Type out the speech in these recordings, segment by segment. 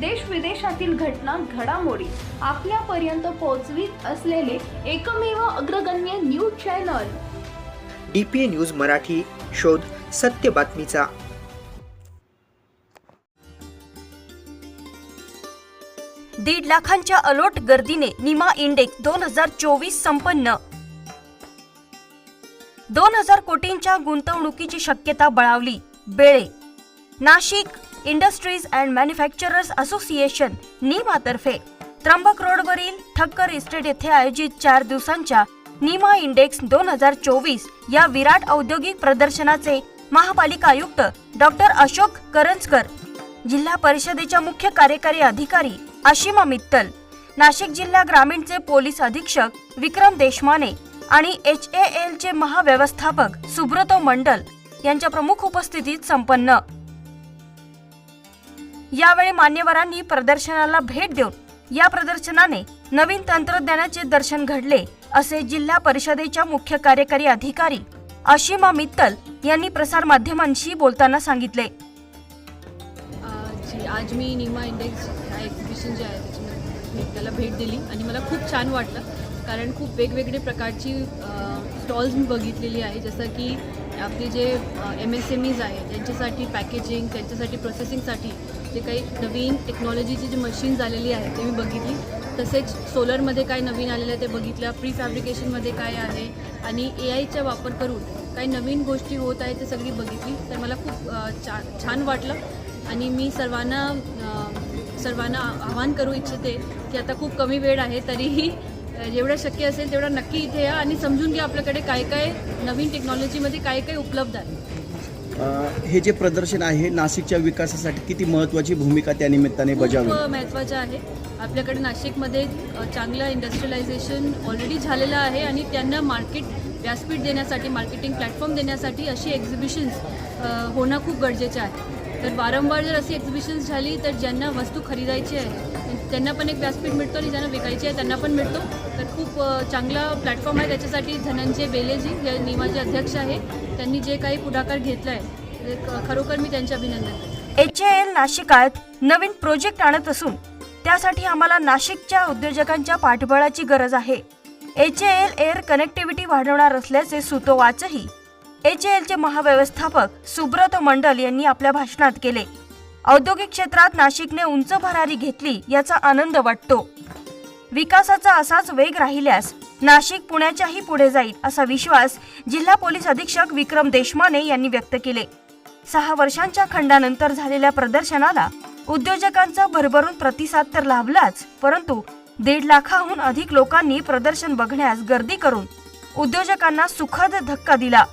देश विदेशातील घटना घडामोडी आपल्यापर्यंत पोहोचवीत असलेले एकमेव अग्रगण्य news channel. D P A news Marathi शोध सत्य बातमीचा. दीड लाखांच्या अलोट गर्दीने निमा इंडेक्स दोन हजार चोवीस संपन्न. दोन हजार कोटींच्या गुंतवणुकीची शक्यता बळावली. Bele. Nashik industries and manufacturers association निमातर्फे Trimbak रोडवरील ठक्कर इस्टेट येथे आयोजित चार दिवसांच्या निमा इंडेक्स दोन हजार चोवीस या विराट औद्योगिक प्रदर्शनाचे महापालिका आयुक्त डॉक्टर अशोक करंजकर जिल्हा परिषदेच्या मुख्य कार्यकारी अधिकारी आशिमा मित्तल नाशिक जिल्हा ग्रामीणचे पोलीस अधीक्षक विक्रम देशमाने आणि एच ए एल चे महाव्यवस्थापक सुब्रतो मंडल यांच्या प्रमुख उपस्थितीत संपन्न. यावेळी मान्यवरांनी प्रदर्शनाला भेट देऊन या प्रदर्शनाने नवीन तंत्रज्ञानाचे दर्शन घडले असे जिल्हा परिषदेच्या मुख्य कार्यकारी अधिकारी आशिमा मित्तल यांनी प्रसारमाध्यमांशी बोलताना सांगितले. जी आज मी निमा इंडेक्स ह्या एक्झिबिशन जे आहे त्याची मी त्याला भेट दिली आणि मला खूप छान वाटलं. कारण खूप वेगवेगळे प्रकारची स्टॉल्स मी बघितलेली आहे. जसं की आपले जे एम एस एम ईज आहे त्यांच्यासाठी पॅकेजिंग त्यांच्यासाठी प्रोसेसिंगसाठी जे काही नवीन टेक्नॉलॉजीची जी मशीन्स आलेली आहे ते मी बघितली. तसेच सोलरमध्ये काय नवीन आलेलं आहे ते बघितलं. प्री फॅब्रिकेशनमध्ये काय आहे आणि ए आयचा वापर करून काही नवीन गोष्टी होत आहेत ते सगळी बघितली. तर मला खूप छा छान वाटलं आणि मी सर्वांना सर्वांना आवाहन करू इच्छिते की आता खूप कमी वेळ आहे तरीही जेवढं शक्य असेल तेवढा नक्की इथे या आणि समजून घ्या आपल्याकडे काय काय नवीन टेक्नॉलॉजीमध्ये काय काय उपलब्ध आहे. हे जे प्रदर्शन आहे नाशिकच्या विकासासाठी किती महत्त्वाची भूमिका त्या निमित्ताने बजावली खूप महत्त्वाचं आहे. आपल्याकडे नाशिकमध्ये चांगलं इंडस्ट्रियलायझेशन ऑलरेडी झालेलं आहे आणि त्यांना मार्केट व्यासपीठ देण्यासाठी मार्केटिंग प्लॅटफॉर्म देण्यासाठी अशी एक्झिबिशन्स होणं खूप गरजेचं आहे. तर वारंवार जर अशी एक्झिबिशन्स झाली तर ज्यांना वस्तू खरेदायची आहे त्यांना पण एक व्यासपीठ मिळतो आणि ज्यांना विकायची आहे त्यांना पण मिळतो. खूप चांगला प्लॅटफॉर्म आहे त्याच्यासाठी धनंजय बेलेजी हे निमाचे अध्यक्ष आहे. त्यांनी जे काही पुढाकार घेतला आहे ख- खरोखर मी त्यांचे अभिनंदन करते. एच ए एल नाशिकात नवीन प्रोजेक्ट आणत असून त्यासाठी आम्हाला नाशिकच्या उद्योजकांच्या पाठबळाची गरज आहे. H A L air connectivity वाढवणार असल्याचे सुतोवाचही एच ए एलचे महाव्यवस्थापक सुब्रत मंडल यांनी आपल्या भाषणात केले. औद्योगिक क्षेत्रात नाशिकने उंच भरारी घेतली याचा आनंद वाटतो. विकासाचा असाच वेग राहिल्यास नाशिक पुण्याच्याही पुढे जाईल असा विश्वास जिल्हा पोलीस अधीक्षक विक्रम देशमाने यांनी व्यक्त केले. सहा वर्षांच्या खंडानंतर झालेल्या प्रदर्शनाला उद्योजकांचा भरभरून प्रतिसाद तर लाभलाच परंतु दीड लाखाहून अधिक लोकांनी प्रदर्शन बघण्यास गर्दी करून उद्योजकांना सुखद धक्का दिला.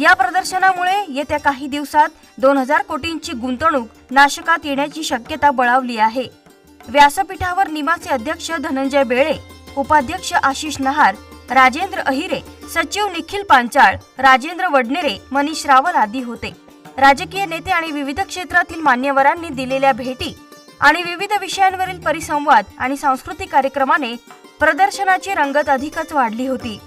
या प्रदर्शनामुळे येत्या काही दिवसात दोन हजार कोटींची गुंतवणूक नाशकात येण्याची शक्यता बळावली आहे. व्यासपीठावर निमाचे अध्यक्ष धनंजय बेळे उपाध्यक्ष आशिष नहार राजेंद्र अहिरे सचिव निखिल पांचाळ राजेंद्र वडनेरे मनीष रावल आदी होते. राजकीय नेते आणि विविध क्षेत्रातील मान्यवरांनी दिलेल्या भेटी आणि विविध विषयांवरील परिसंवाद आणि सांस्कृतिक कार्यक्रमाने प्रदर्शनाची रंगत अधिकच वाढली होती.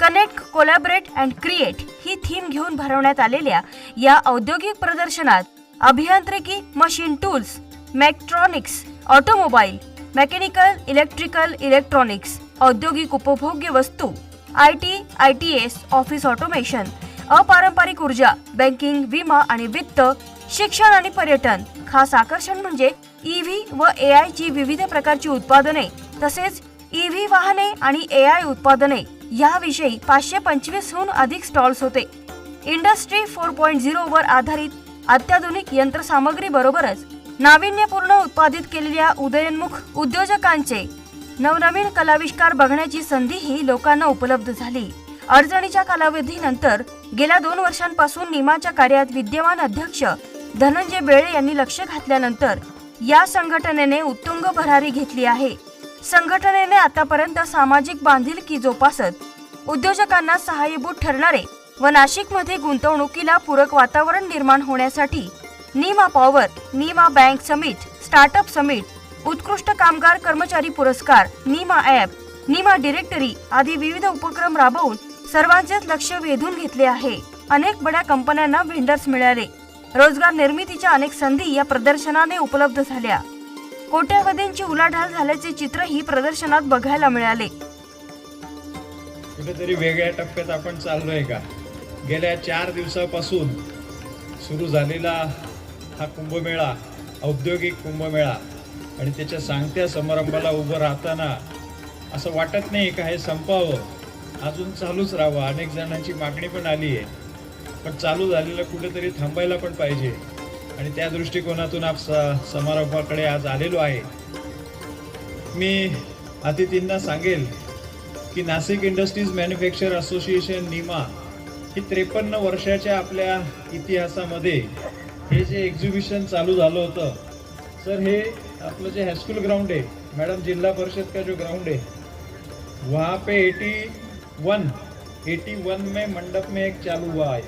कनेक्ट कोलॅबरेट अँड क्रिएट ही थीम घेऊन भरवण्यात आलेल्या या औद्योगिक प्रदर्शनात अभियांत्रिकी machine tools mechatronics automobile mechanical electrical electronics औद्योगिक उपभोग्य वस्तू I T I T S office automation अपारंपरिक ऊर्जा बँकिंग विमा आणि वित्त शिक्षण आणि पर्यटन. खास आकर्षण म्हणजे ईव्ही व ए आय ची विविध प्रकारची उत्पादने तसेच ईव्ही वाहने आणि ए आय उत्पादने. याविषयी पाचशे पंचवीसहून अधिक स्टॉल्स होते. इंडस्ट्री फोर पॉईंट झिरो वर आधारित अत्याधुनिक यंत्रसामग्री बरोबरच नाविन्यपूर्ण उत्पादित केलेल्या उदयोन्मुख उद्योजकांचे नवनवीन कलाविष्कार बघण्याची संधीही लोकांना उपलब्ध झाली. अडचणीच्या कालावधीनंतर गेल्या दोन वर्षांपासून निमाच्या कार्यात विद्यमान अध्यक्ष धनंजय बेळे यांनी लक्ष घातल्यानंतर या संघटनेने उत्तुंग भरारी घेतली आहे. संघटनेने आतापर्यंत सामाजिक बांधिलकी जोपासत उद्योजकांना सहाय्यभूत ठरणारे व नाशिकमध्ये गुंतवणुकीला पूरक वातावरण निर्माण होण्यासाठी NIMA power NIMA bank summit startup summit उत्कृष्ट कामगार कर्मचारी पुरस्कार नीमा ॲप नीमा डिरेक्टरी आदी विविध उपक्रम राबवून सर्वांचेच लक्ष वेधून घेतले आहे. अनेक बड्या कंपन्यांना व्हेंडर्स मिळाले. रोजगार निर्मितीच्या अनेक संधी या प्रदर्शनाने उपलब्ध झाल्या. कोट्यावधींची उलाढाल झाल्याचे चित्रही प्रदर्शनात बघायला मिळाले. कुठेतरी वेगळ्या टप्प्यात आपण चाललोय का? गेल्या चार दिवसापासून सुरू झालेला हा कुंभमेळा औद्योगिक कुंभमेळा. आणि त्याच्या सांगत्या समारंभाला उभं राहताना असं वाटत नाही का हे संपावं? अजून चालूच राहावं. अनेक जणांची मागणी पण आली आहे. पण चालू झालेलं कुठेतरी थांबायला पण पाहिजे. आणि त्या दृष्टिकोनातून आप स- समारंभाकडे आज आलेलो आहे. मी अतिथींना सांगेल की Nashik industries manufacture association Nima ही त्रेपन्न वर्षाच्या आपल्या इतिहासामध्ये हे जे एक्झिबिशन चालू झालं होतं सर हे आपलं जे हायस्कूल ग्राउंड आहे मॅडम जिल्हा परिषद का जो ग्राउंड है वहाँ पे 81 81 में मंडप में एक चालू हुआ है।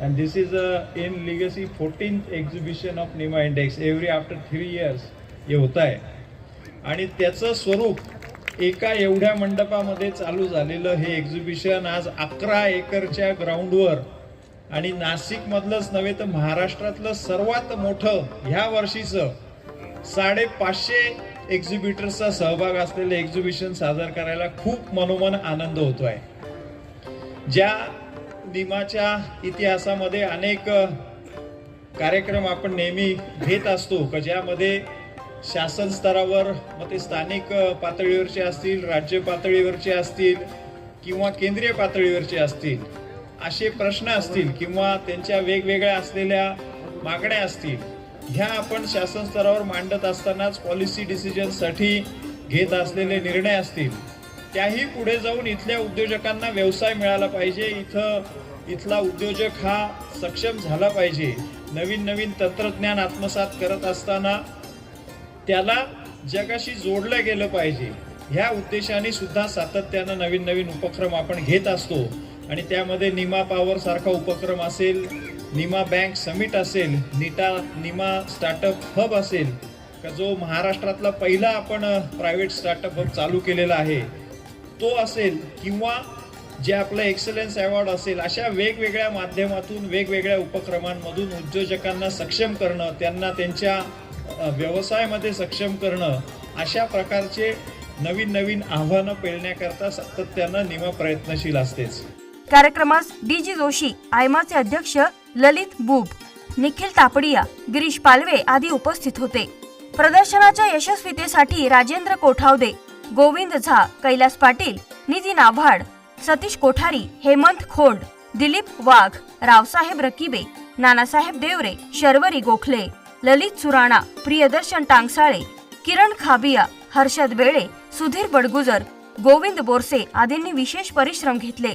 And this is in legacy fourteen exhibition of NIMA index every after three years हे होत आहे आणि त्याचं स्वरूप एका एवढ्या मंडपामध्ये चालू झालेलं हे एक्झिबिशन आज अकरा एकरच्या ग्राउंडवर आणि नाशिकमधलंच नव्हे तर महाराष्ट्रातलं सर्वात मोठं ह्या वर्षीचं साडेपाचशे एक्झिबिटर्सचा सहभाग असलेले एक्झिबिशन सादर करायला खूप मनोमन आनंद होतोय. ज्या निमाच्या इतिहासामध्ये अनेक कार्यक्रम आपण नेहमी घेत असतो का ज्यामध्ये शासन स्तरावर मग ते स्थानिक पातळीवरचे असतील राज्य पातळीवरचे असतील किंवा केंद्रीय पातळीवरचे असतील असे प्रश्न असतील किंवा त्यांच्या वेगवेगळ्या असलेल्या मागण्या असतील ह्या आपण शासन स्तरावर मांडत असतानाच पॉलिसी डिसिजनसाठी घेत असलेले निर्णय असतील त्याही पुढे जाऊन इथल्या उद्योजकांना व्यवसाय मिळाला पाहिजे. इथं इथला उद्योजक हा सक्षम झाला पाहिजे. नवीन नवीन तंत्रज्ञान आत्मसात करत असताना त्याला जगाशी जोडलं गेलं पाहिजे. ह्या उद्देशाने सुद्धा सातत्यानं नवीन नवीन उपक्रम आपण घेत असतो. आणि त्यामध्ये निमा पॉवर सारखा उपक्रम असेल निमा बँक समिट असेल निटा निमा स्टार्टअप हब असेल का जो महाराष्ट्रातला पहिला आपण प्रायव्हेट स्टार्टअप हब चालू केलेला आहे तो असेल किंवा जे आपलं एक्सलन्स अवॉर्ड असेल अशा वेगवेगळ्या माध्यमातून वेगवेगळ्या उपक्रमांमधून उद्योजकांना सक्षम करणं त्यांना त्यांच्या व्यवसायामध्ये सक्षम करणं अशा प्रकारचे नवीन नवीन आव्हानं पेलण्याकरता सातत्यानं निमा प्रयत्नशील असतेच. कार्यक्रमास डी जी जोशी आयमाचे अध्यक्ष ललित बुब निखिल तापडिया गिरीश पालवे आदी उपस्थित होते. प्रदर्शनाच्या यशस्वीतेसाठी राजेंद्र कोठावदे गोविंद झा कैलास पाटील नितीन आव्हाड सतीश कोठारी हेमंत खोंड दिलीप वाघ रावसाहेब रकिबे नानासाहेब देवरे शर्वरी गोखले ललित सुराणा प्रियदर्शन टांगसाळे किरण खाबिया हर्षद बेळे सुधीर बडगुजर गोविंद बोरसे आदींनी विशेष परिश्रम घेतले.